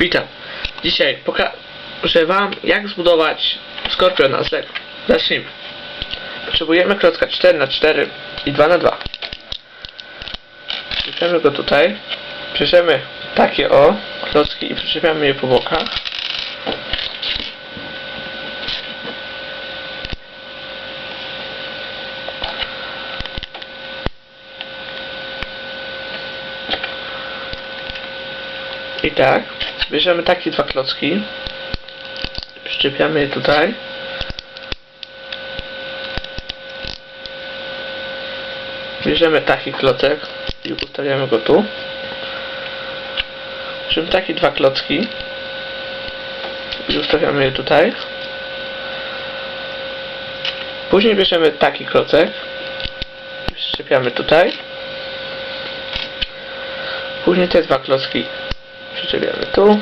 Witam. Dzisiaj pokażę Wam, jak zbudować skorpiona z Lego. Zacznijmy. Potrzebujemy klocka 4x4 i 2x2. Przyczepiamy go tutaj. Bierzemy takie o klocki i przyczepiamy je po bokach. I tak, bierzemy takie dwa klocki, przyczepiamy je tutaj. Bierzemy taki klocek i ustawiamy go tu. Bierzemy takie dwa klocki i ustawiamy je tutaj. Później bierzemy taki klocek przyczepiamy tutaj. Później te dwa klocki przyczepiamy tu.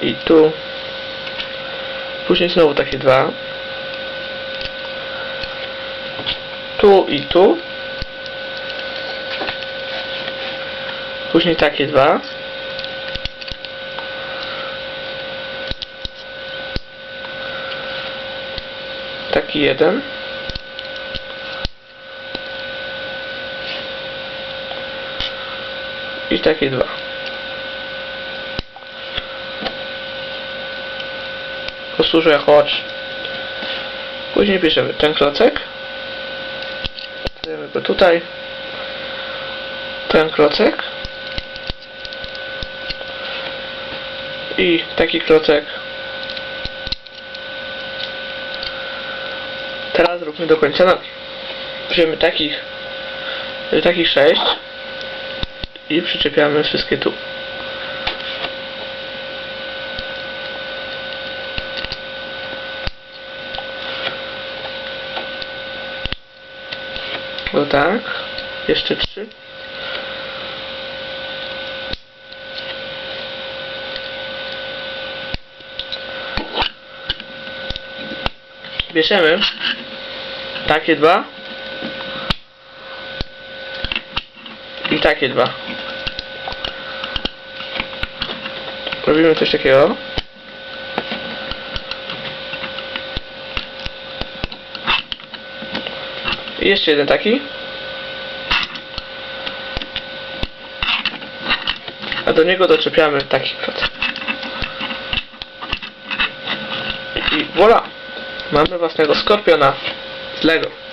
I tu. Później znowu takie dwa. Tu i tu. Później takie dwa. Taki jeden i takie dwa. Jako oczy. Później bierzemy ten klocek. Dajemy go tutaj. Ten klocek. I taki klocek. Teraz zróbmy do końca nogi. Bierzemy takich, takich sześć i przyczepiamy wszystkie tu. No tak. Jeszcze trzy. Bierzemy takie dwa i takie dwa. Robimy coś takiego. I jeszcze jeden taki. A do niego doczepiamy taki klocek. I voilà! Mamy własnego skorpiona z Lego.